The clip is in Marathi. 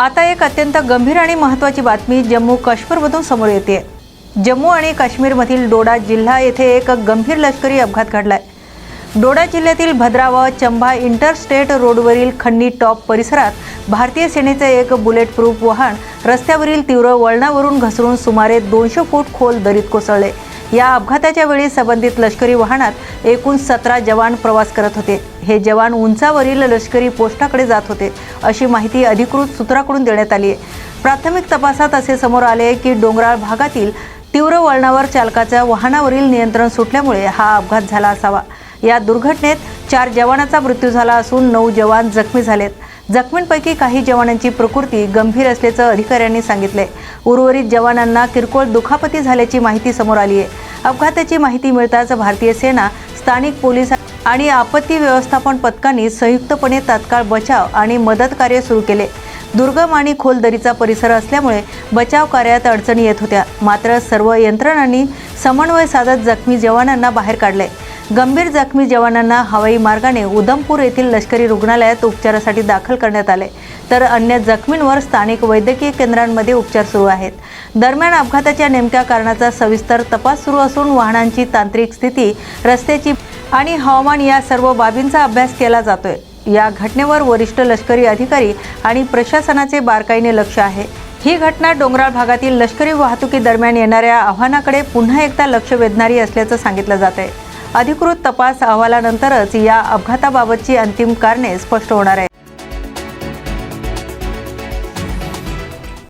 आता एक अत्यंत गंभीर आणि महत्त्वाची बातमी जम्मू काश्मीरमधून समोर येते. जम्मू आणि काश्मीरमधील डोडा जिल्हा येथे एक गंभीर लष्करी अपघात घडलाय. डोडा जिल्ह्यातील भद्रा व चंबा इंटरस्टेट रोडवरील खन्नी टॉप परिसरात भारतीय सेनेचे एक बुलेट प्रूफ वाहन रस्त्यावरील तीव्र वळणावरून घसरून सुमारे दोनशे फूट खोल दरीत कोसळले. या अपघाताच्या वेळी संबंधित लष्करी वाहनात एकूण सतरा जवान प्रवास करत होते. हे जवान उंचावरील लष्करी पोस्टाकडे जात होते अशी माहिती अधिकृत सूत्राकडून देण्यात आली आहे. प्राथमिक तपासात असे समोर आले की डोंगराळ भागातील तीव्र वळणावर चालकाच्या वाहनावरील नियंत्रण सुटल्यामुळे हा अपघात झाला असावा. या दुर्घटनेत चार जवानाचा मृत्यू झाला असून नऊ जवान जखमी झालेत. जखमींपैकी काही जवानांची प्रकृती गंभीर असल्याचं अधिकाऱ्यांनी सांगितले उर्वरित जवानांना किरकोळ दुखापती झाल्याची माहिती समोर आली आहे अपघाताची माहिती मिळताच भारतीय सेना स्थानिक पोलीस आणि आपत्ती व्यवस्थापन पथकांनी संयुक्तपणे तात्काळ बचाव आणि मदत कार्य सुरू केले. दुर्गम आणि खोल दरीचा परिसर असल्यामुळे बचाव कार्यात अडचणी येत होत्या. मात्र सर्व यंत्रणांनी समन्वय साधत जखमी जवानांना बाहेर काढले गंभीर जखमी जवानांना हवाई मार्गाने उधमपूर येथील लष्करी रुग्णालयात उपचारासाठी दाखल करण्यात आले. तर अन्य जखमींवर स्थानिक वैद्यकीय केंद्रांमध्ये उपचार सुरू आहेत. दरम्यान अपघाताच्या नेमक्या कारणाचा सविस्तर तपास सुरू असून वाहनांची तांत्रिक स्थिती रस्त्याची आणि हवामान या सर्व बाबींचा अभ्यास केला जातोय. या घटनेवर वरिष्ठ लष्करी अधिकारी आणि प्रशासनाचे बारकाईने लक्ष आहे. ही घटना डोंगराळ भागातील लष्करी वाहतुकीदरम्यान येणाऱ्या आव्हानाकडे पुन्हा एकदा लक्ष वेधणारी असल्याचं सांगितलं जात आहे अधिकृत तपास अहवालानंतरच या अपघाताबाबतची अंतिम कारणे स्पष्ट होणार आहेत.